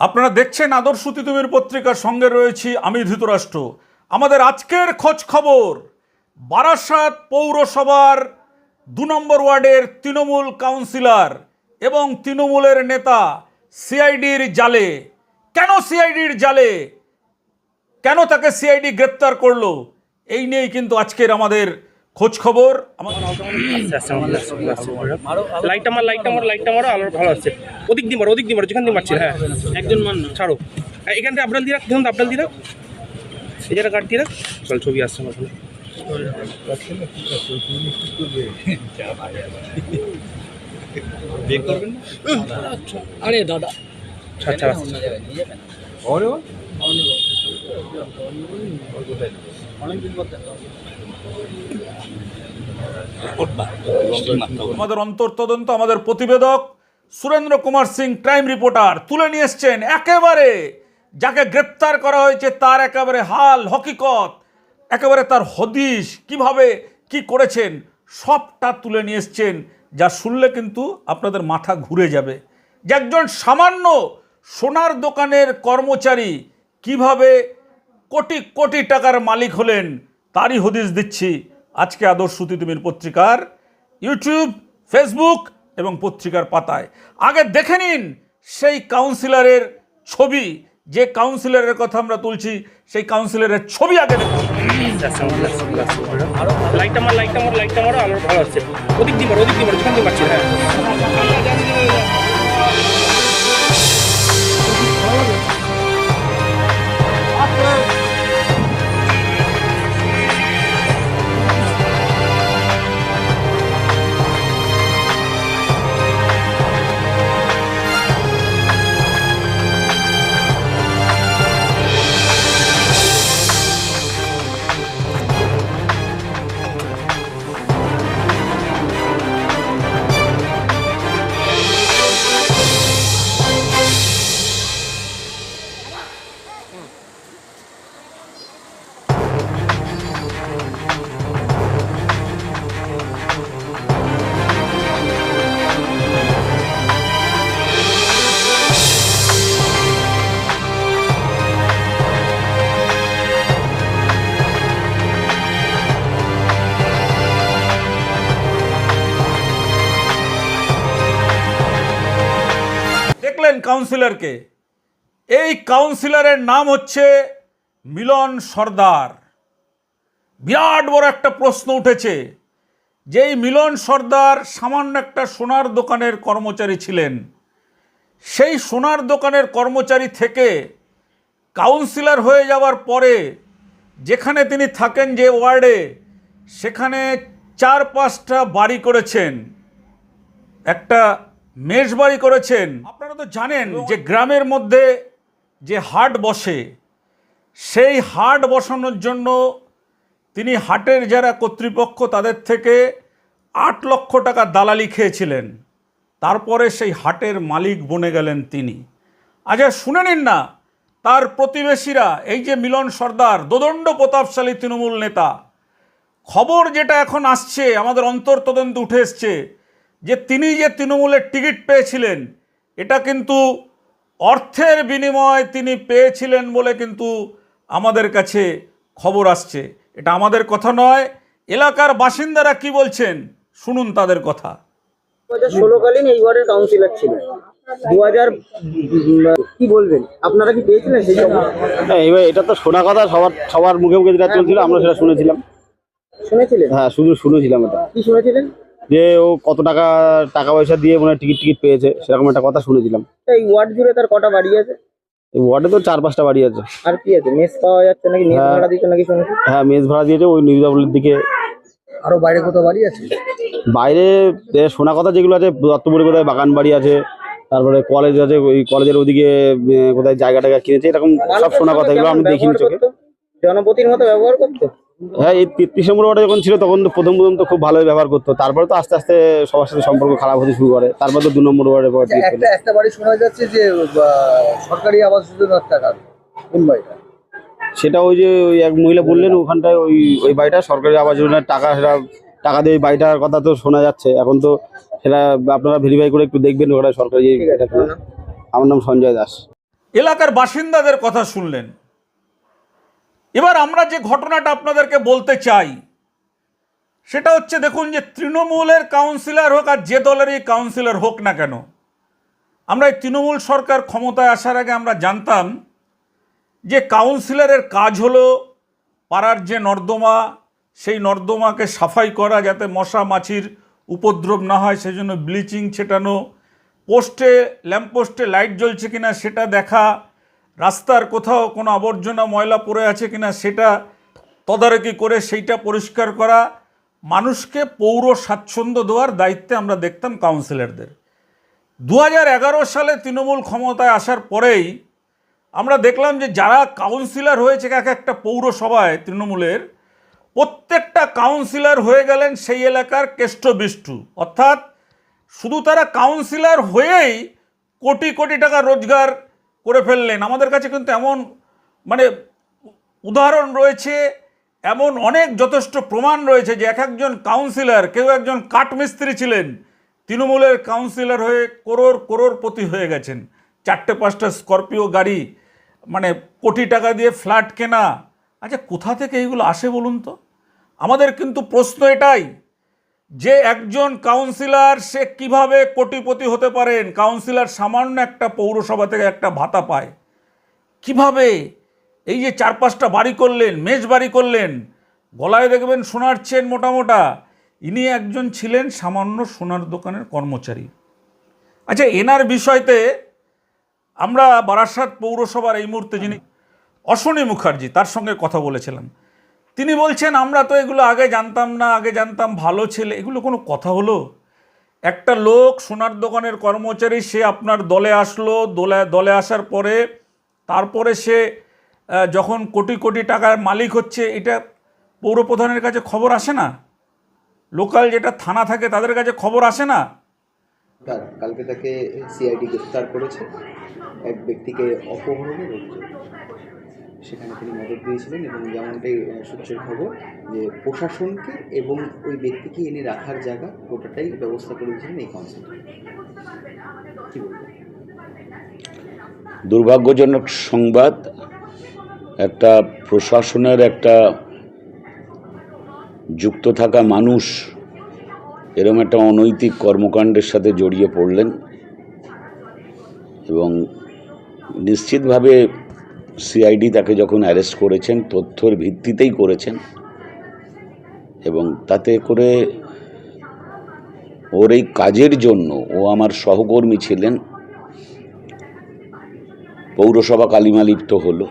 আপনারা দেখছেন আদর্শ তিতুমির পত্রিকার সঙ্গে রয়েছি আমি ধৃতরাষ্ট্র। আমাদের আজকের খোঁজ খবর, বারাসাত পৌরসভার দু নম্বর ওয়ার্ডের তৃণমূল কাউন্সিলর এবং তৃণমূলের নেতা সিআইডির জালে। কেন সিআইডির জালে? কেন তাকে সিআইডি গ্রেপ্তার করল? এই নিয়েই কিন্তু আজকের আমাদের খোঁজ খবর আমার লাইটটা মার লাইটটা মার লাইটটা মারো ভালো আছে ওদিক দিয়ে মারো ওদিক দিয়ে মারো যেখান দিয়ে মারছি হ্যাঁ একজন মান না ছাড়ো হ্যাঁ, এখান থেকে আপডাল দিয়ে রাখ দেখুন আপডাল দিয়ে রাখ এই জায়গা কাট দিয়ে রাখ চল ছবি আসছে আমার আরে দাদা আচ্ছা আচ্ছা আমাদের অন্তর তদন্ত, আমাদের প্রতিবেদক সুরেন্দ্র কুমার সিং, ক্রাইম রিপোর্টার, তুলে নিয়ে এসছেন একেবারে যাকে গ্রেপ্তার করা হয়েছে তার একেবারে হাল হকিকত, একেবারে তার হদিশ, কীভাবে, কি করেছেন, সবটা তুলে নিয়ে এসছেন, যা শুনলে কিন্তু আপনাদের মাথা ঘুরে যাবে। যে একজন সামান্য সোনার দোকানের কর্মচারী কীভাবে কোটি কোটি টাকার মালিক হলেন তারই হদিশ দিচ্ছি আজকে আদর্শ তিতুমির পত্রিকার ইউটিউব, ফেসবুক এবং পত্রিকার পাতায়। আগে দেখে নিন সেই কাউন্সিলরের ছবি। যে কাউন্সিলরের কথা আমরা তুলছি, সেই কাউন্সিলরের ছবি আগে দেখুন। ভালো আছে কাউন্সিলরকে। এই কাউন্সিলরের নাম হচ্ছে মিলন সর্দার। বিরাট বড় একটা প্রশ্ন উঠেছে যেই মিলন সর্দার সামান্য একটা সোনার দোকানের কর্মচারী ছিলেন। সেই সোনার দোকানের কর্মচারী থেকে কাউন্সিলর হয়ে যাওয়ার পরে যেখানে তিনি থাকেন যে ওয়ার্ডে, সেখানে চার পাঁচটা বাড়ি করেছেন। একটা মেষ বাড়ি করেছেন। আপনারা তো জানেন যে গ্রামের মধ্যে যে হাট বসে সেই হাট বসানোর জন্য তিনি হাটের যারা কর্তৃপক্ষ তাদের থেকে আট লক্ষ টাকা দালালি খেয়েছিলেন। তারপরে সেই হাটের মালিক বনে গেলেন তিনি। আচ্ছা শুনে নিন না তার প্রতিবেশীরা এই যে মিলন সর্দার দোদণ্ড প্রতাপশালী তৃণমূল নেতা খবর যেটা এখন আসছে আমাদের অন্তর্তদন্ত উঠে এসছে যে তিনি যে তৃণমূলের টিকিট পেয়েছিলেন এটা কিন্তু অর্থের বিনিময়ে তিনি পেয়েছিলেন বলে কিন্তু আমাদের কাছে খবর আসছে। এটা আমাদের কথা নয় এলাকার বাসিন্দারা কি বলছেন শুনুন তাদের কথা। দু হাজার ষোলোকালীন এই ওয়ার্ডের কাউন্সিলর ছিলেন। দু হাজার কি বলবেন? আপনারা কি পেয়েছিলেন সেই হ্যাঁ এবার এটা তো শোনা কথা সবার সবার মুখে মুখে যেটা চলছিল আমরা সেটা শুনেছিলাম। শুনেছিলেন? হ্যাঁ শুধু শুনেছিলাম এটা। কি শুনেছিলেন? যে ও কত টাকা টাকা পয়সা দিয়ে মনে হয় টিকিট টিকিট পেয়েছে সেরকম একটা কথা শুনেছিলাম। এই ওয়ার্ড জুড়ে তার কটা বাড়ি আছে? এই ওয়ার্ডে তো চার পাঁচটা বাড়ি আছে। আর কি আছে? মেস পাওয়া যাচ্ছে নাকি? মেস হ্যাঁ। ভাড়া দিচ্ছে নাকি শুনেছি? হ্যাঁ মেজ ভাড়া দিয়েছে ওই নিউজাবলের দিকে। আরও বাইরে কোথাও বাড়ি আছে? বাইরে এ, শোনা কথা যেগুলো আছে দত্তপুরে কোথায় বাগান বাড়ি আছে তারপরে কলেজ আছে ওই কলেজের ওদিকে এ, কোথায় জায়গা টাকা কিনেছে এরকম সব শোনা কথা এগুলো আমি দেখিনি চোখে। জনপতির মতো ব্যবহার করতো? হ্যাঁ এই তেত্রিশ নম্বর ওয়ার্ডে যখন ছিল তখন তো প্রথম প্রথম তো খুব ভালোই ব্যবহার করতো। তারপরে তো আস্তে আস্তে সবার সাথে সম্পর্ক খারাপ হতে শুরু করে। তারপর তো দু নম্বর ওয়ার্ডে একটা একটা বাড়ি শোনা যাচ্ছে যে সরকারি আবাস যোজনার টাকা কোন বাড়িটা সেটা ওই যে ওই এক মহিলা বললেন ওখানটায় ওই ওই বাড়িটা সরকারি আবাস যোজনার টাকা সেটা টাকা দিয়ে ওই বাড়িটার কথা তো শোনা যাচ্ছে। এখন তো সেটা আপনারা ভেরিফাই করে একটু দেখবেন ওটা সরকারি। আমার নাম সঞ্জয় দাস। এলাকার বাসিন্দাদের কথা শুনলেন। এবার আমরা যে ঘটনাটা আপনাদেরকে বলতে চাই, সেটা হচ্ছে দেখুন যে তৃণমূলের কাউন্সিলর হোক আর যে দলেরই কাউন্সিলর হোক না কেন, আমরা এই তৃণমূল সরকার ক্ষমতায় আসার আগে আমরা জানতাম যে কাউন্সিলরের কাজ হলো পাড়ার যে নর্দমা, সেই নর্দমাকে সাফাই করা যাতে মশা মাছির উপদ্রব না হয়, সেজন্য ব্লিচিং ছেটানো, পোস্টে, ল্যাম্পপোস্টে লাইট জ্বলছে কিনা সেটা দেখা রাস্তার কোথাও কোনো আবর্জনা ময়লা পড়ে আছে কিনা সেটা তদারকি করে সেইটা পরিষ্কার করা, মানুষকে পৌর স্বাচ্ছন্দ্য দেওয়ার দায়িত্বে আমরা দেখতাম কাউন্সিলরদের। দু হাজার এগারো সালে তৃণমূল ক্ষমতায় আসার পরেই আমরা দেখলাম যে যারা কাউন্সিলর হয়েছে এক একটা পৌরসভায় তৃণমূলের, প্রত্যেকটা কাউন্সিলর হয়ে গেলেন সেই এলাকার কেষ্টবিষ্টু অর্থাৎ শুধু তারা কাউন্সিলর হয়েই কোটি কোটি টাকা রোজগার করে ফেললেন। আমাদের কাছে কিন্তু এমন মানে উদাহরণ রয়েছে, এমন অনেক যথেষ্ট প্রমাণ রয়েছে যে এক একজন কাউন্সিলর কেউ একজন কাঠমিস্ত্রি ছিলেন, তৃণমূলের কাউন্সিলর হয়ে করোড় করোড়পতি হয়ে গেছেন। চারটে পাঁচটা স্করপিও গাড়ি মানে কোটি টাকা দিয়ে ফ্ল্যাট কেনা। আচ্ছা কোথা থেকে এইগুলো আসে বলুন তো? আমাদের কিন্তু প্রশ্ন এটাই যে একজন কাউন্সিলর সে কীভাবে কোটিপতি হতে পারেন? কাউন্সিলর সামান্য একটা পৌরসভা থেকে একটা ভাতা পায়। কীভাবে? এই যে চার পাঁচটা বাড়ি করলেন, মেজ বাড়ি করলেন, গলায় দেখবেন সোনার চেন মোটা মোটা ইনি একজন ছিলেন সামান্য সোনার দোকানের কর্মচারী। আচ্ছা এনার বিষয়তে আমরা বারাসাত পৌরসভার এই মুহূর্তে যিনি অশ্বনী মুখার্জি, তার সঙ্গে কথা বলেছিলাম। তিনি বলছেন, আমরা তো এগুলো আগে জানতাম না, আগে জানতাম ভালো ছেলে। এগুলো কোনো কথা হলো? একটা লোক সোনার দোকানের কর্মচারী, সে আপনার দলে আসলো, দলে দলে আসার পরে, তারপরে সে যখন কোটি কোটি টাকার মালিক হচ্ছে, এটা পৌরপ্রধানের কাছে খবর আসে না? লোকাল যেটা থানা থাকে, তাদের কাছে খবর আসে না? কালকে তাকে সিআইডি গ্রেফতার করেছে। এক ব্যক্তিকে অপহরণের সেখানে তিনি মদত দিয়েছিলেন এবং যেমনটাই সূত্রের খবর যে প্রশাসনকে এবং ওই ব্যক্তিকে এনে রাখার জায়গা গোটাটাই ব্যবস্থা করে দিয়েছিলেন এই কাউন্সিল দুর্ভাগ্যজনক সংবাদ, একটা প্রশাসনের একটা যুক্ত থাকা মানুষ এরম একটা অনৈতিক কর্মকাণ্ডের সাথে জড়িয়ে পড়লেন এবং নিশ্চিতভাবে সিআইডি তাকে যখন অ্যারেস্ট করেছেন, তথ্যর ভিত্তিতেই করেছেন। এবং তাতে করে ওর এই কাজের জন্য ও আমার সহকর্মী ছিলেন। পৌরসভা কালিমালিপ্ত হলো।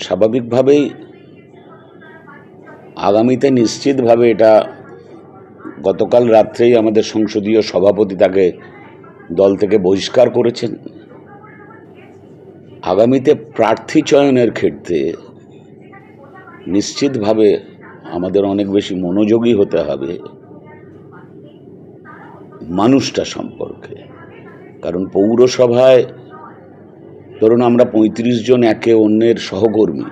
স্বাভাবিকভাবেই আগামীতে নিশ্চিতভাবে এটা গতকাল রাত্রেই আমাদের সংসদীয় সভাপতি তাকে দল থেকে বহিষ্কার করেছেন। আগামীতে প্রার্থী চয়নের ক্ষেত্রে নিশ্চিতভাবে আমাদের অনেক বেশি মনোযোগী হতে হবে মানুষটা সম্পর্কে। কারণ পৌরসভায় ধরুন আমরা পঁয়ত্রিশ জন একে অন্যের সহকর্মী,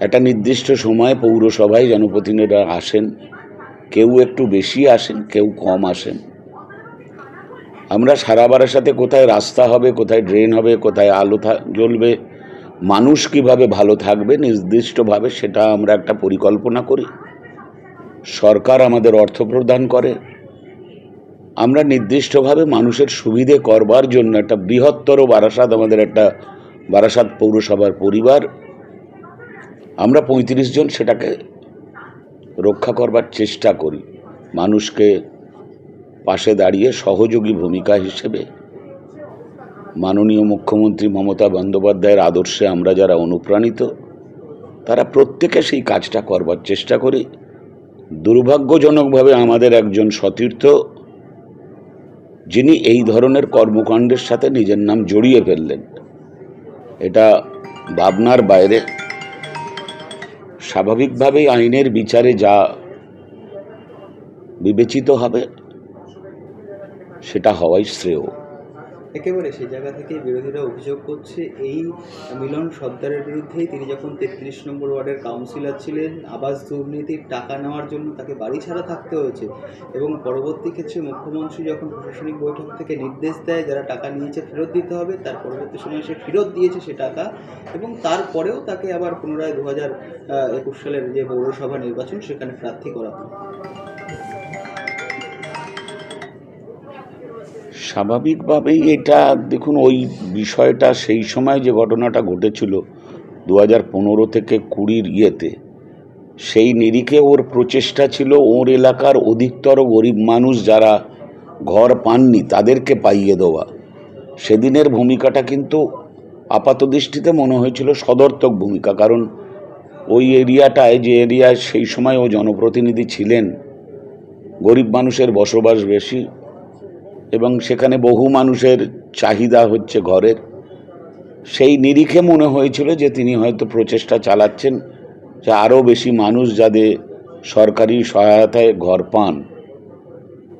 একটা নির্দিষ্ট সময়ে পৌরসভায় জনপ্রতিনিধিরা আসেন, কেউ একটু বেশি আসেন, কেউ কম আসেন। আমরা সারা সাথে কোথায় রাস্তা হবে, কোথায় ড্রেন হবে, কোথায় আলো জ্বলবে, মানুষ কীভাবে ভালো থাকবে নির্দিষ্টভাবে সেটা আমরা একটা পরিকল্পনা করি। সরকার আমাদের অর্থ প্রদান করে। আমরা নির্দিষ্টভাবে মানুষের সুবিধে করবার জন্য একটা বৃহত্তর বারাসাত, আমাদের একটা বারাসাত পৌরসভার পরিবার, আমরা পঁয়ত্রিশ জন সেটাকে রক্ষা করবার চেষ্টা করি। মানুষকে পাশে দাঁড়িয়ে সহযোগী ভূমিকা হিসেবে মাননীয় মুখ্যমন্ত্রী মমতা বন্দ্যোপাধ্যায়ের আদর্শে আমরা যারা অনুপ্রাণিত, তারা প্রত্যেকে সেই কাজটা করবার চেষ্টা করি। দুর্ভাগ্যজনকভাবে আমাদের একজন সতীর্থ, যিনি এই ধরনের কর্মকাণ্ডের সাথে নিজের নাম জড়িয়ে ফেললেন। এটা ভাবনার বাইরে। স্বাভাবিকভাবেই আইনের বিচারে যা বিবেচিত হবে সেটা হওয়াই শ্রেয়। একেবারে সেই জায়গা থেকে বিরোধীরা অভিযোগ করছে, এই মিলন সর্দারের বিরুদ্ধেই তিনি যখন তেত্রিশ নম্বর ওয়ার্ডের কাউন্সিলর ছিলেন, আবাস দুর্নীতির টাকা নেওয়ার জন্য তাকে বাড়ি ছাড়া থাকতে হয়েছে এবং পরবর্তী ক্ষেত্রে মুখ্যমন্ত্রী যখন প্রশাসনিক বৈঠক থেকে নির্দেশ দেয় যারা টাকা নিয়েছে ফেরত দিতে হবে, তার পরবর্তী সময়ে সে ফেরত দিয়েছে সে টাকা এবং তারপরেও তাকে আবার পুনরায় দু হাজার একুশ সালের যে পৌরসভা নির্বাচন সেখানে প্রার্থী করা হয়। স্বাভাবিকভাবেই এটা, দেখুন, ওই বিষয়টা সেই সময় যে ঘটনাটা ঘটেছিল দু হাজার পনেরো থেকে কুড়ির ইয়েতে, সেই নিরিখে ওর প্রচেষ্টা ছিল ওর এলাকার অধিকতর গরিব মানুষ যারা ঘর পাননি তাদেরকে পাইয়ে দেওয়া। সেদিনের ভূমিকাটা কিন্তু আপাত দৃষ্টিতে মনে হয়েছিল সদর্থক ভূমিকা, কারণ ওই এরিয়াটায়, যে এরিয়ায় সেই সময় ও জনপ্রতিনিধি ছিলেন, গরিব মানুষের বসবাস বেশি এবং সেখানে বহু মানুষের চাহিদা হচ্ছে ঘরের। সেই নিরিখে মনে হয়েছিল যে তিনি হয়তো প্রচেষ্টা চালাচ্ছেন যে আরও বেশি মানুষ যাতে সরকারি সহায়তায় ঘর পান।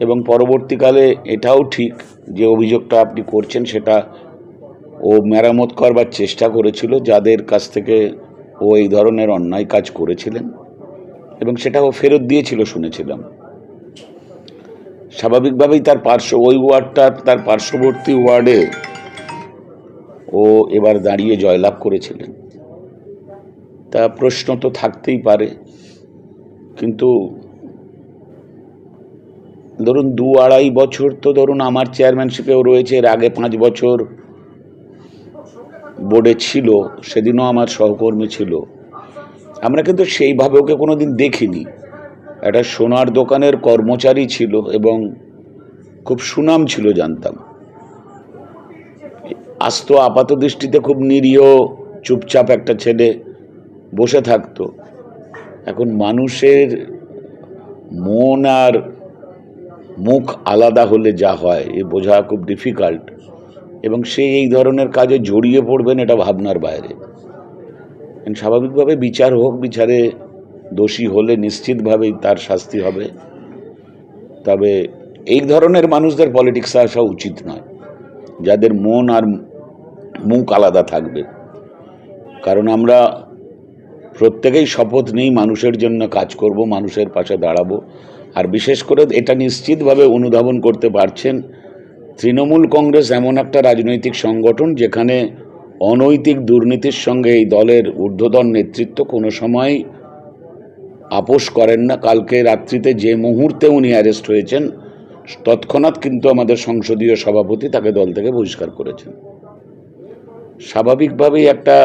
এবং পরবর্তীকালে এটাও ঠিক যে অভিযোগটা আপনি করছেন সেটা ও মেরামত করবার চেষ্টা করেছিল যাদের কাছ থেকে ও এই ধরনের অন্যায় কাজ করেছিলেন এবং সেটা ও ফেরত দিয়েছিল শুনেছিলাম। স্বাভাবিকভাবেই তার পার্শ্ব, ওই ওয়ার্ডটার তার পার্শ্ববর্তী ওয়ার্ডে ও এবার দাঁড়িয়ে জয়লাভ করেছিলেন। তা প্রশ্ন তো থাকতেই পারে, কিন্তু ধরুন দু আড়াই বছর তো ধরুন আমার চেয়ারম্যানশিপেও রয়েছে, এর আগে পাঁচ বছর বোর্ডে ছিল, সেদিনও আমার সহকর্মী ছিল। আমরা কিন্তু সেইভাবে ওকে কোনো দিন দেখিনি। একটা সোনার দোকানের কর্মচারী ছিল এবং খুব সুনাম ছিল জানতাম। আস্ত আপাত দৃষ্টিতে খুব নিরীহ, চুপচাপ একটা ছেলে বসে থাকতো। এখন মানুষের মন আর মুখ আলাদা হলে যা হয়, এ বোঝা খুব ডিফিকাল্ট এবং সে এই ধরনের কাজে জড়িয়ে পড়বেন এটা ভাবনার বাইরে। স্বাভাবিকভাবে বিচার হোক, বিচারে দোষী হলে নিশ্চিতভাবেই তার শাস্তি হবে। তবে এই ধরনের মানুষদের পলিটিক্সে আসা উচিত নয়। যাদের মন আর মুখ আলাদা থাকবে। কারণ আমরা প্রত্যেকেই শপথ নেই, মানুষের জন্য কাজ করব, মানুষের পাশে দাঁড়াবো। আর বিশেষ করে এটা নিশ্চিতভাবে অনুধাবন করতে পারছেন তৃণমূল কংগ্রেস এমন একটা রাজনৈতিক সংগঠন যেখানে অনৈতিক দুর্নীতির সঙ্গে এই দলের ঊর্ধ্বতন নেতৃত্ব কোনো সময় আপোষ করেন না। কালকে রাত্রিতে যে মুহূর্তে উনি অ্যারেস্ট হয়েছেন, তৎক্ষণাৎ কিন্তু আমাদের সংসদীয় সভাপতি তাকে দল থেকে বহিষ্কার করেছেন। স্বাভাবিকভাবেই একটা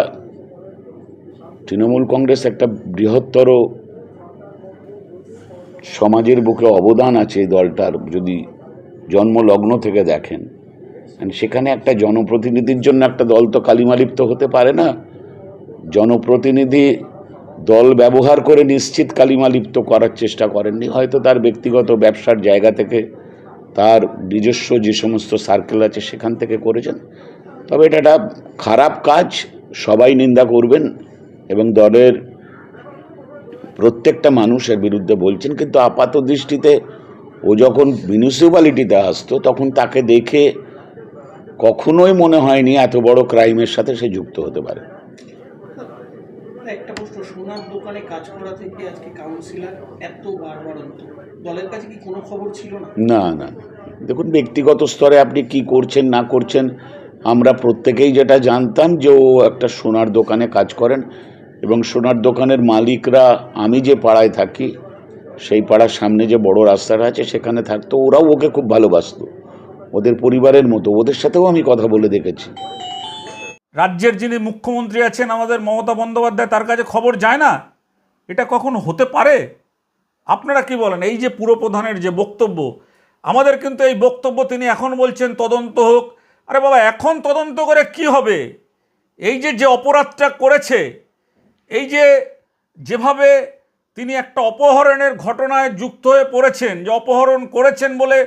তৃণমূল কংগ্রেস একটা বৃহত্তর সমাজের বুকে অবদান আছে এই দলটার, যদি জন্মলগ্ন থেকে দেখেন। সেখানে একটা জনপ্রতিনিধির জন্য একটা দল তো কালিমালিপ্ত হতে পারে না। জনপ্রতিনিধি দল ব্যবহার করে নিশ্চিত কালিমালিপ্ত করার চেষ্টা করেননি। হয়তো তার ব্যক্তিগত ব্যবসার জায়গা থেকে তার নিজস্ব যে সমস্ত সার্কেল আছে সেখান থেকে করেছেন। তবে এটা একটা খারাপ কাজ, সবাই নিন্দা করবেন এবং দলের প্রত্যেকটা মানুষের বিরুদ্ধে বলছেন, কিন্তু আপাত দৃষ্টিতে ও যখন মিউনিসিপ্যালিটিতে আসতো, তখন তাকে দেখে কখনোই মনে হয়নি এত বড় ক্রাইমের সাথে সে যুক্ত হতে পারে। একটা প্রশ্ন। সোনার দোকানে কাজ করা থেকে আজকে কাউন্সিলর এত বারবারন্ত দলের কাছে কি কোনো খবর ছিল না না না। দেখুন, ব্যক্তিগত স্তরে আপনি কি করছেন, না করছেন, আমরা প্রত্যেকেই যেটা জানতাম যে ও একটা সোনার দোকানে কাজ করেন এবং সোনার দোকানের মালিকরা, আমি যে পাড়ায় থাকি, সেই পাড়ার সামনে যে বড় রাস্তাটা আছে, সেখানে থাকতো, ওরাও ওকে খুব ভালোবাসতো। ওদের পরিবারের মতো, ওদের সাথেও আমি কথা বলে দেখেছি। রাজ্যের যিনি মুখ্যমন্ত্রী আছেন আমাদের মমতা বন্দ্যোপাধ্যায়, তার কাছে খবর যায় না? এটা কখন হতে পারে? আপনারা কি বলেন? এই যে পুরপ্রধানের যে বক্তব্য, আমাদের কিন্তু এই বক্তব্য তিনি এখন বলছেন, তদন্ত হোক। আরে বাবা, এখন তদন্ত করে কি হবে? এই যে যে অপরাধটা করেছে, এই যে, যেভাবে তিনি একটা অপহরণের ঘটনায় যুক্ত হয়ে পড়েছেন, যে অপহরণ করেছেন বলে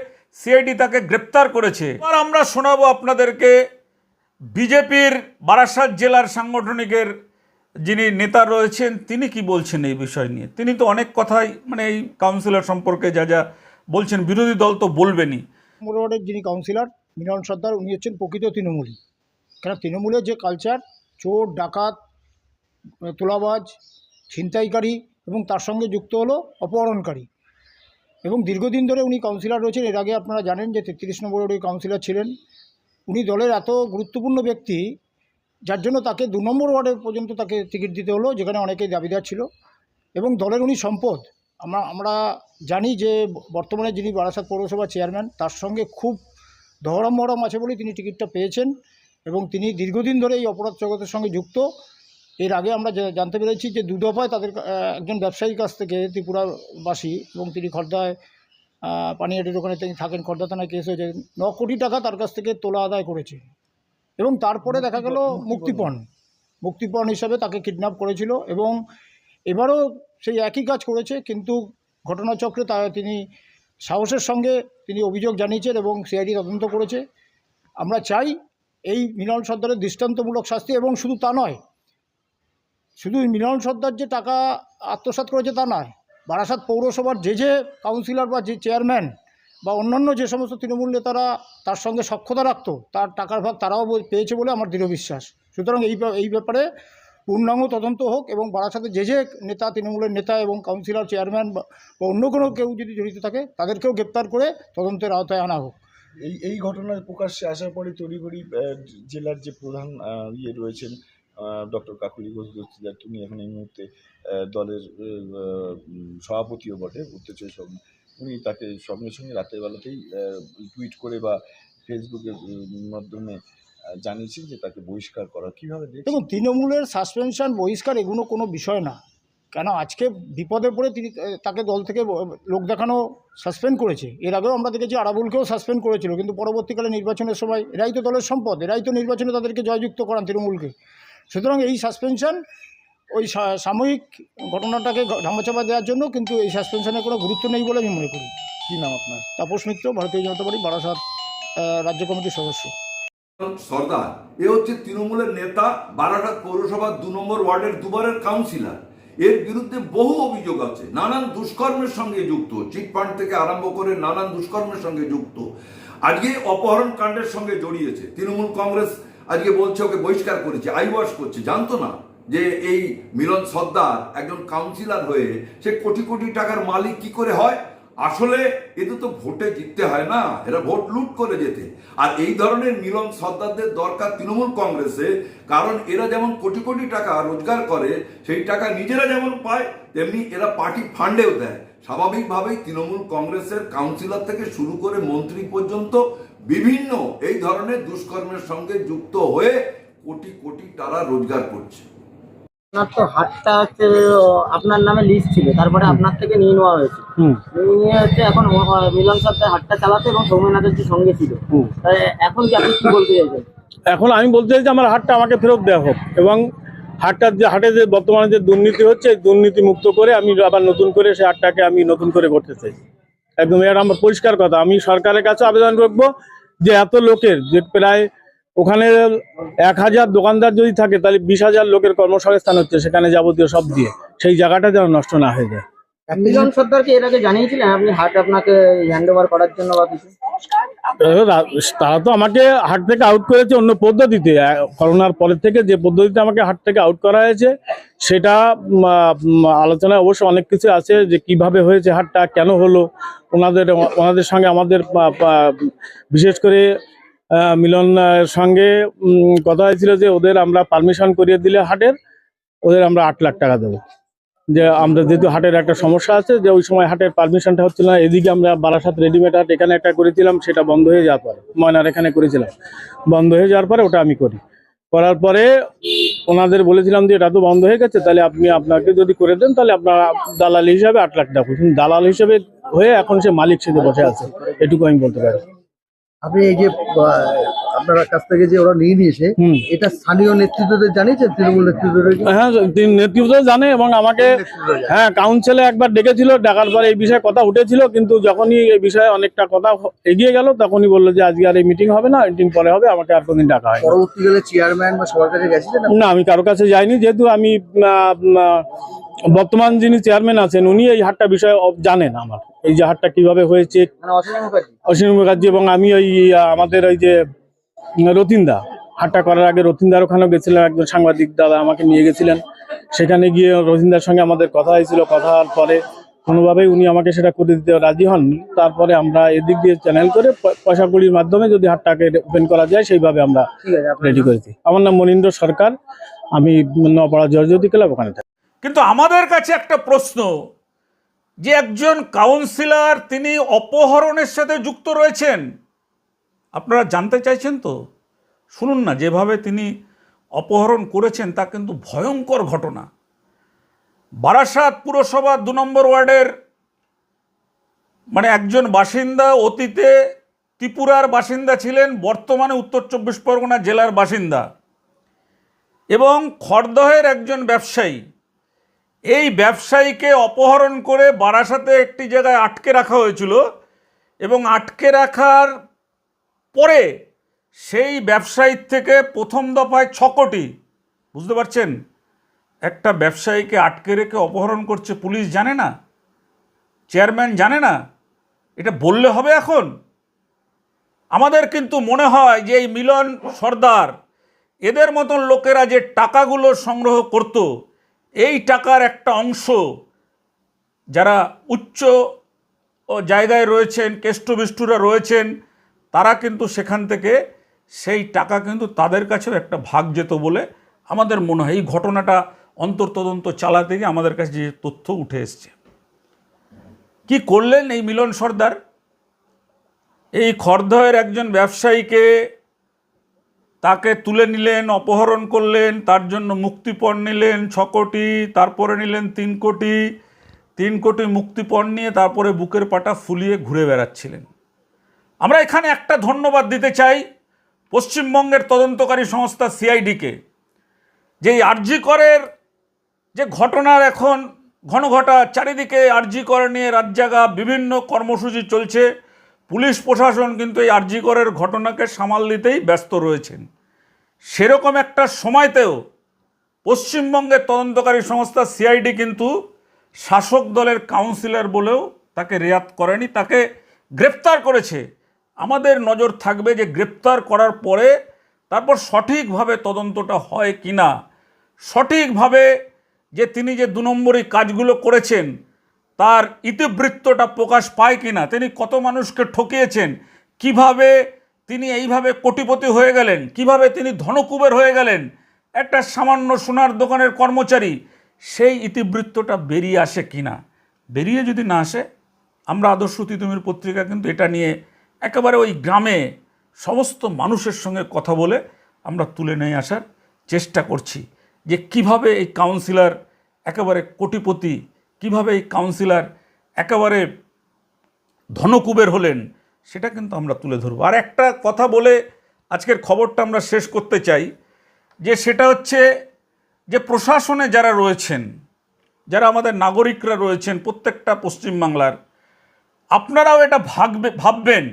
সিআইডি তাকে গ্রেপ্তার করেছে। এবার আমরা শোনাবো আপনাদেরকে বিজেপির বারাসাত জেলার সাংগঠনিকের যিনি নেতা রয়েছেন, তিনি কি বলছেন এই বিষয় নিয়ে? তিনি তো অনেক কথাই মানে এই কাউন্সিলর সম্পর্কে যা যা বলছেন, বিরোধী দল তো বলবেনই। ওয়ার্ডের যিনি কাউন্সিলর, মিলন সর্দার, উনি হচ্ছেন প্রকৃত তৃণমূলী কেন? তৃণমূলের যে কালচার চোর, ডাকাত, তোলাবাজ, ছিনতাইকারী এবং তার সঙ্গে যুক্ত হলো অপহরণকারী। এবং দীর্ঘদিন ধরে উনি কাউন্সিলর রয়েছেন, এর আগে আপনারা জানেন যে তেত্রিশ নম্বর ওই কাউন্সিলর ছিলেন। উনি দলের এত গুরুত্বপূর্ণ ব্যক্তি, যার জন্য তাকে দু নম্বর ওয়ার্ডে পর্যন্ত তাকে টিকিট দিতে হলো, যেখানে অনেকেই দাবিদার ছিল। এবং দলের উনি সম্পদ। আমরা আমরা জানি যে বর্তমানে যিনি বারাসাত পৌরসভা চেয়ারম্যান, তার সঙ্গে খুব ধরম মরম আছে বলেই তিনি টিকিটটা পেয়েছেন এবং তিনি দীর্ঘদিন ধরে এই অপরাধ জগতের সঙ্গে যুক্ত। এর আগে আমরা জানতে পেরেছি যে দু দফায় তাদের একজন ব্যবসায়ীর কাছ থেকে ত্রিপুরাবাসী এবং তিনি খর্দায় পানিহাটির ওখানে তিনি থাকেন খর্দা থানায় কেস হয়েছে। ন কোটি টাকা তার কাছ থেকে তোলা আদায় করেছে। এবং তারপরে দেখা গেল মুক্তিপণ। মুক্তিপণ হিসাবে তাকে কিডন্যাপ করেছিল এবং এবারও সেই একই কাজ করেছে, কিন্তু ঘটনাচক্রে তা তিনি সাহসের সঙ্গে তিনি অভিযোগ জানিয়েছেন এবং সিআইডি তদন্ত করেছে। আমরা চাই এই মিলন সর্দারের দৃষ্টান্তমূলক শাস্তি এবং শুধু তা নয়, শুধু মিলন সর্দার যে টাকা আত্মসাৎ করেছে তা নয় বারাসাত পৌরসভার যে যে কাউন্সিলর বা যে চেয়ারম্যান বা অন্যান্য যে সমস্ত তৃণমূল নেতারা তার সঙ্গে সক্ষতা রাখত, তার টাকার ভাগ তারাও পেয়েছে বলে আমার দৃঢ় বিশ্বাস। সুতরাং এই এই ব্যাপারে পূর্ণাঙ্গ তদন্ত হোক এবং বারাসাতে যে যে নেতা, তৃণমূলের নেতা এবং কাউন্সিলর, চেয়ারম্যান বা অন্য কোনো কেউ যদি জড়িত থাকে, তাদেরকেও গ্রেপ্তার করে তদন্তের আওতায় আনা হোক। এই এই ঘটনার প্রকাশ্যে আসার পরে তড়িঘড়ি জেলার যে প্রধান ইয়ে রয়েছেন ডক্টর কাকুলি ঘোষ দস্তিদার তিনি এখন এই মুহূর্তে দলের সভাপতিও বটে উত্তর চব্বিশ পরগনা উনি তাকে সঙ্গে সঙ্গে রাতের বেলাতেই টুইট করে বা ফেসবুকের মাধ্যমে জানিয়েছেন যে তাকে বহিষ্কার করা। কীভাবে দেখুন, তৃণমূলের সাসপেনশন, বহিষ্কার এগুলো কোনো বিষয় না। কেন? আজকে বিপদে পড়ে তিনি তাকে দল থেকে লোক দেখানো সাসপেন্ড করেছে। এর আগেও আমরা দেখেছি আরাবুলকেও সাসপেন্ড করেছিল, কিন্তু পরবর্তীকালে নির্বাচনের সময়, এরাই তো দলের সম্পদ, এরাই তো নির্বাচনে তাদেরকে জয়যুক্ত করান তৃণমূলকে। সুতরাং এই সাসপেনশন ওই সাময়িক ঘটনাটাকে ধামাচাপা দেওয়ার জন্য কিন্তু এই সাসপেনশনের কোনো গুরুত্ব নেই বলে আমি মনে করি। কী নাম আপনার? তাপস মিত্র, ভারতীয় জনতা পার্টি, বারাসাত রাজ্য কমিটির সদস্য। সর্দার এ হচ্ছে তৃণমূলের নেতা, বারাসাত পৌরসভার দু নম্বর ওয়ার্ডের দুবারের কাউন্সিলর। এর বিরুদ্ধে বহু অভিযোগ আছে, নানান দুষ্কর্মের সঙ্গে যুক্ত চিটফান্ড থেকে আরম্ভ করে নানান দুষ্কর্মের সঙ্গে যুক্ত। আজকে অপহরণ কাণ্ডের সঙ্গে জড়িয়েছে তৃণমূল কংগ্রেস আজকে বলছে, ওকে বহিষ্কার করেছে আইওয়াশ করছে। জানতো না যে এই মিলন সর্দার একজন কাউন্সিলর হয়ে সে কোটি কোটি টাকার মালিক কি করে হয়? আসলে এতে তো ভোটে জিততে হয় না, এরা ভোট লুট করে যেতে আর এই ধরনের মিলন সর্দারদের দরকার তৃণমূল কংগ্রেসে, কারণ এরা যেমন কোটি কোটি টাকা রোজগার করে, সেই টাকা নিজেরা যেমন পায়, তেমনি এরা পার্টি ফান্ডেও দেয়। স্বাভাবিকভাবেই তৃণমূল কংগ্রেসের কাউন্সিলর থেকে শুরু করে মন্ত্রী পর্যন্ত বিভিন্ন এই ধরনের দুষ্কর্মের সঙ্গে যুক্ত হয়ে কোটি কোটি টাকা রোজগার করছে। আপনার তো হাটটা হচ্ছে আপনার নামে লিস্ট ছিল তারপরে আপনার থেকে নিয়ে নেওয়া হয়েছে। নিয়ে নিয়ে হচ্ছে এখন মিলন সর্দার হাটটা চালাতে এবং সৌমেনাথের যে সঙ্গে ছিল। তাই এখন কি আপনি কি বলতে চাইছেন? এখন আমি বলতে চাই যে আমার হাটটা আমাকে ফেরত দেওয়া হোক এবং হাটটার যে হাটে যে বর্তমানে যে দুর্নীতি হচ্ছে দুর্নীতি মুক্ত করে আমি আবার নতুন করে সেই হাটটাকে আমি নতুন করে করতে চাই। একদম এটা আমার পরিষ্কার কথা। আমি সরকারের কাছে আবেদন করব যে এত লোকের যে প্রায় ওখানে এক হাজার দোকানদার যদি থাকে তাহলে বিশ হাজার লোকের কর্মসংস্থান হচ্ছে সেখানে যাবতীয় সব দিয়ে। সেই জায়গাটা যেন নষ্ট না হয়ে যায়। মিলন সর্দারকে এর আগে জানিয়েছিলেন আপনি হাট আপনাকে হ্যান্ড ওভার করার জন্য বা কিছু? তারা তো আমাকে হাট থেকে আউট করেছে অন্য পদ্ধতিতে। করোনার পরের থেকে যে পদ্ধতিতে আমাকে হাট থেকে আউট করা হয়েছে সেটা আলোচনায় অবশ্য অনেক কিছু আছে যে কীভাবে হয়েছে হাটটা কেন হলো? ওনাদের ওনাদের সঙ্গে আমাদের বিশেষ করে আহ, মিলনের সঙ্গে কথা হয়েছিল যে ওদের আমরা পারমিশন করিয়ে দিলে হাটের ওদের আমরা আট লাখ টাকা দেবো। যে আমরা যেহেতু হাটের একটা সমস্যা আছে যে ওই সময় হাটের পারমিশনটা হচ্ছিল না এদিকে আমরা বারাসাত রেডিমেড হাট এখানে একটা করেছিলাম সেটা বন্ধ হয়ে যাওয়ার পরে ময়নার এখানে করেছিলাম। বন্ধ হয়ে যাওয়ার পরে ওটা আমি করি। করার পরে ওনাদের বলেছিলাম যে এটা তো বন্ধ হয়ে গেছে তাহলে আপনি আপনাকে যদি করে দেন তাহলে আপনার দালাল হিসাবে আট লাখ টাকা। দালাল হিসাবে হয়ে এখন সে মালিক সেজে বসে আছে এটুকু আমি বলতে পারি। আপনি এই যে আপনার কাছ থেকে যে ওরা নিয়ে নিয়েছে এটা স্থানীয় নেতৃত্বদের জানিয়েছেন? তৃণমূল নেতৃত্বদের? হ্যাঁ নেতৃত্ব জানে এবং আমাকে হ্যাঁ কাউন্সিলে একবার ডেকেছিল ডাকার পরে এই বিষয়ে কথা উঠেছিল কিন্তু যখনই এই বিষয়ে অনেকটা কথা এগিয়ে গেল তখনই বলল যে আজকে আর এই মিটিং হবে না মিটিং পরে হবে আমাকে আর কোনদিন ডাকা হয় পরবর্তীকালে চেয়ারম্যান বা সবার কাছে গেছিলেন? না আমি কারও কাছে যাইনি যেহেতু আমি বর্তমান যিনি চেয়ারম্যান আছেন উনি এই হাটটা বিষয়ে জানেন আমার। এই যে হাটটা কীভাবে হয়েছে মানে অসীম মুখার্জি? এবং আমি ওই আমাদের ওই যে রতিনদা হাটটা করার আগে রতিনদার ওখানেও গেছিলাম একজন সাংবাদিক দাদা আমাকে নিয়ে গেছিলেন। সেখানে গিয়ে রতিনদার সঙ্গে আমাদের কথা হয়েছিল কথা হওয়ার পরে কোনোভাবেই উনি আমাকে সেটা করে দিতে রাজি হন। তারপরে আমরা এদিক দিয়ে চ্যানেল করে পয়সা কড়ির মাধ্যমে যদি হাটটাকে ওপেন করা যায় সেইভাবে আমরা রেডি করেছি। আমার নাম মনীন্দ্র সরকার আমি নপাড়া জয়জ্যোতি ক্লাব ওখানে থাকি। কিন্তু আমাদের কাছে একটা প্রশ্ন, যে একজন কাউন্সিলর তিনি অপহরণের সাথে যুক্ত রয়েছেন। আপনারা জানতে চাইছেন তো? শুনুন না, যেভাবে তিনি অপহরণ করেছেন তা কিন্তু ভয়ঙ্কর ঘটনা। বারাসাত পুরসভা দু নম্বর ওয়ার্ডের মানে একজন বাসিন্দা অতীতে ত্রিপুরার বাসিন্দা ছিলেন, বর্তমানে উত্তর চব্বিশ পরগনা জেলার বাসিন্দা এবং খড়দহের একজন ব্যবসায়ী। এই ব্যবসায়ীকে অপহরণ করে বারাসাতে একটি জায়গায় আটকে রাখা হয়েছিল এবং আটকে রাখার পরে সেই ব্যবসায়ীর থেকে প্রথম দফায় ছ কোটি, বুঝতে পারছেন? একটা ব্যবসায়ীকে আটকে রেখে অপহরণ করছে পুলিশ জানে না, চেয়ারম্যান জানে না, এটা বললে হবে এখন? আমাদের কিন্তু মনে হয় যে এই মিলন সর্দার এদের মতন লোকেরা যে টাকাগুলো সংগ্রহ করত এই টাকার একটা অংশ যারা উচ্চ জায়গায় রয়েছেন কেষ্টবিষ্টুরা রয়েছেন, তারা কিন্তু সেখান থেকে সেই টাকা কিন্তু তাদের কাছেও একটা ভাগ যেত বলে আমাদের মনে হয়। এই ঘটনাটা অন্তর্তদন্ত চালাতে গিয়ে আমাদের কাছে যে তথ্য উঠে এসছে। কি করলেন এই মিলন সর্দার? এই খর্ধয়ের একজন ব্যবসায়ীকে তাকে তুলে নিলেন, অপহরণ করলেন, তার জন্য মুক্তিপণ নিলেন ছ কোটি, তারপরে নিলেন তিন কোটি। তিন কোটি মুক্তিপণ নিয়ে তারপরে বুকের পাটা ফুলিয়ে ঘুরে বেড়াচ্ছিলেন। আমরা এখানে একটা ধন্যবাদ দিতে চাই পশ্চিমবঙ্গের তদন্তকারী সংস্থা সিআইডিকে, যে আরজি করের যে ঘটনার এখন ঘন ঘটা চারিদিকে আরজি কর নিয়ে রাজ্জাগা বিভিন্ন কর্মসূচি চলছে। পুলিশ প্রশাসন কিন্তু এই আরজি করের ঘটনাকে সামাল দিতেই ব্যস্ত রয়েছেন। সেরকম একটা সময়তেও পশ্চিমবঙ্গের তদন্তকারী সংস্থা সিআইডি কিন্তু শাসক দলের কাউন্সিলর বলেও তাকে রেয়াত করেনি, তাকে গ্রেপ্তার করেছে। আমাদের নজর থাকবে যে গ্রেপ্তার করার পরে তারপর সঠিকভাবে তদন্তটা হয় কি না সঠিকভাবে যে তিনি যে দু নম্বরই কাজগুলো করেছেন তার ইতিবৃত্তটা প্রকাশ পায় কি না তিনি কত মানুষকে ঠকিয়েছেন, কীভাবে তিনি এইভাবে কোটিপতি হয়ে গেলেন, কীভাবে তিনি ধনকুবের হয়ে গেলেন, একটা সামান্য সোনার দোকানের কর্মচারী, সেই ইতিবৃত্তটা বেরিয়ে আসে কি না বেরিয়ে যদি না আসে, আমরা আদর্শ তিতুমির পত্রিকা কিন্তু এটা নিয়ে একেবারে ওই গ্রামে সমস্ত মানুষের সঙ্গে কথা বলে আমরা তুলে নিয়ে আসার চেষ্টা করছি যে কীভাবে এই কাউন্সিলর একেবারে কোটিপতি কীভাবে এই কাউন্সিলর একেবারে ধনকুবের হলেন, সেটা কিন্তু আমরা তুলে ধরবো। আর একটা কথা বলে আজকের খবরটা আমরা শেষ করতে চাই, যে সেটা হচ্ছে যে প্রশাসনে যারা রয়েছেন, যারা আমাদের নাগরিকরা রয়েছেন প্রত্যেকটা পশ্চিমবাংলার, আপনারাও এটা ভাববে ভাববেন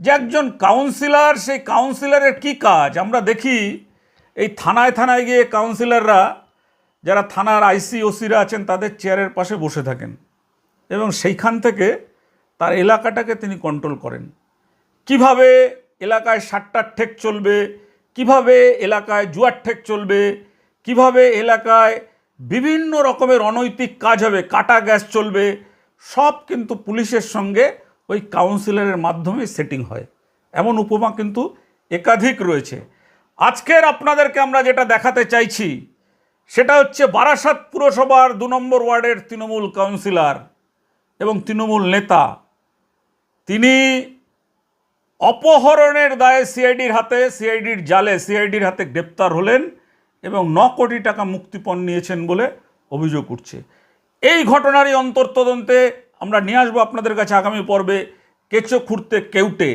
যে একজন কাউন্সিলর সেই কাউন্সিলরের কি কাজ? আমরা দেখি এই থানায় থানায় গিয়ে কাউন্সিলররা যারা থানার আইসি, ওসিরা আছেন, তাদের চেয়ারের পাশে বসে থাকেন। এবং সেইখান থেকে তার এলাকাটাকে তিনি কন্ট্রোল করেন। কীভাবে এলাকায় সাতটার ঠেক চলবে? কীভাবে এলাকায় জুয়ার ঠেক চলবে? কীভাবে এলাকায় বিভিন্ন রকমের অনৈতিক কাজ হবে? কাটা গ্যাস চলবে? সব কিন্তু পুলিশের সঙ্গে ওই কাউন্সিলরের মাধ্যমে সেটিং হয়। এমন উপমা কিন্তু একাধিক রয়েছে। আজকের আপনাদেরকে আমরা যেটা দেখাতে চাইছি সেটা হচ্ছে বারাসাত পুরসভার দু নম্বর ওয়ার্ডের তৃণমূল কাউন্সিলর এবং তৃণমূল নেতা। তিনি অপহরণের দায়ে সিআইডির হাতে, সিআইডির জালে, সিআইডির হাতে গ্রেপ্তার হলেন এবং ন কোটি টাকা মুক্তিপণ নিয়েছেন বলে অভিযোগ উঠছে। এই ঘটনারই অন্তর্তদন্তে আমরা নিয়ে আসব আপনাদের কাছে আগামী পর্বে কেঁচো খুঁড়তে কেউটে,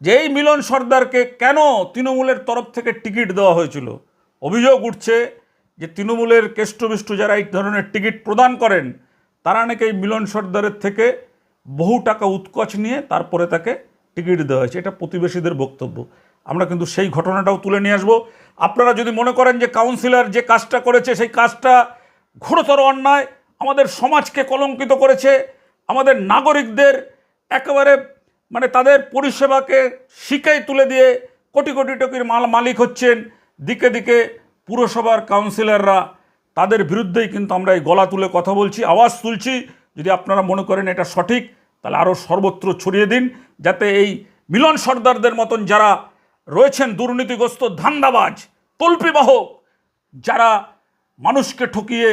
যে এই মিলন সর্দারকে কেন তৃণমূলের তরফ থেকে টিকিট দেওয়া হয়েছিল। অভিযোগ উঠছে যে তৃণমূলের কেষ্টবিষ্টু যারা এই ধরনের টিকিট প্রদান করেন, তারা নাকি এই মিলন সর্দারের থেকে বহু টাকা উৎকোচ নিয়ে তারপরে তাকে টিকিট দেওয়া হয়েছে। এটা প্রতিবেশীদের বক্তব্য। আমরা কিন্তু সেই ঘটনাটাও তুলে নিয়ে আসব। আপনারা যদি মনে করেন যে কাউন্সিলর যে কাজটা করেছে, সেই কাজটা ঘোরতর অন্যায়, আমাদের সমাজকে কলঙ্কিত করেছে, আমাদের নাগরিকদের একেবারে মানে তাদের পরিষেবাকে শিকাই তুলে দিয়ে কোটি কোটি টাকির মাল মালিক হচ্ছেন, দিকে দিকে পুরসভার কাউন্সিলররা তাদের বিরুদ্ধেই কিন্তু আমরা এই গলা তুলে কথা বলছি, আওয়াজ তুলছি। যদি আপনারা মনে করেন এটা সঠিক, তাহলে আরও সর্বত্র ছড়িয়ে দিন, যাতে এই মিলন সর্দারদের মতন যারা রয়েছেন দুর্নীতিগ্রস্ত ধান্দাবাজ তল্পিবাহক যারা মানুষকে ঠকিয়ে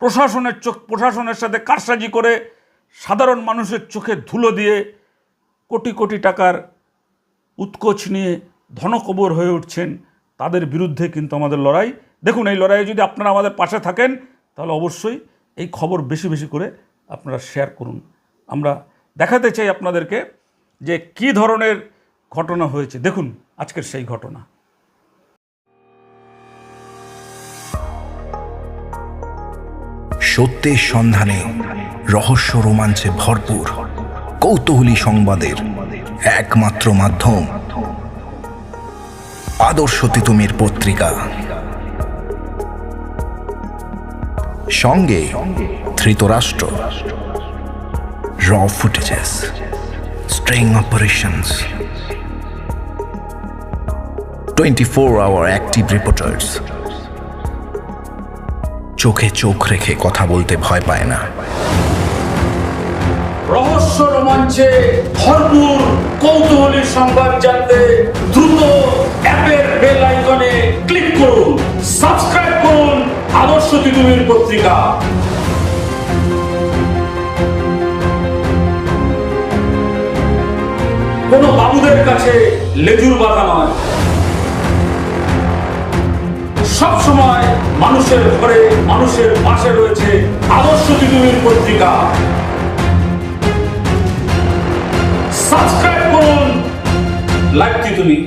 প্রশাসনের চোখ, প্রশাসনের সাথে কারসাজি করে সাধারণ মানুষের চোখে ধুলো দিয়ে কোটি কোটি টাকার উৎকোচ নিয়ে ধনকবর হয়ে উঠছেন তাদের বিরুদ্ধে কিন্তু আমাদের লড়াই। দেখুন, এই লড়াইয়ে যদি আপনারা আমাদের পাশে থাকেন, তাহলে অবশ্যই এই খবর বেশি বেশি করে আপনারা শেয়ার করুন। আমরা দেখাতে চাই আপনাদেরকে যে কি ধরনের ঘটনা হয়েছে। দেখুন, আজকের সেই ঘটনা। সত্যের সন্ধানে রহস্য রোমাঞ্চে ভরপুর কৌতূহলী সংবাদের একমাত্র মাধ্যম আদর্শ তিতুমির পত্রিকা। সঙ্গে Dhritarashtra, raw footages, string operations twenty four hour active reporters. চোখে চোখ রেখে কথা বলতে ভয় পায় না। রহস্য রোমাঞ্চে ভরপুর কৌতূহলী সংবাদ জানতে দ্রুত বেল আইকনে ক্লিক করুন, সাবস্ক্রাইব করুন আদর্শ তিতুমির পত্রিকা। কোনো বাবুদের কাছে লেজুর বাধা নয়। সব সময় মানুষের ঘরে, মানুষের পাশে রয়েছে আদর্শ তিতুমির পত্রিকা। সাবস্ক্রাইব করুন লাইভ তিতুমি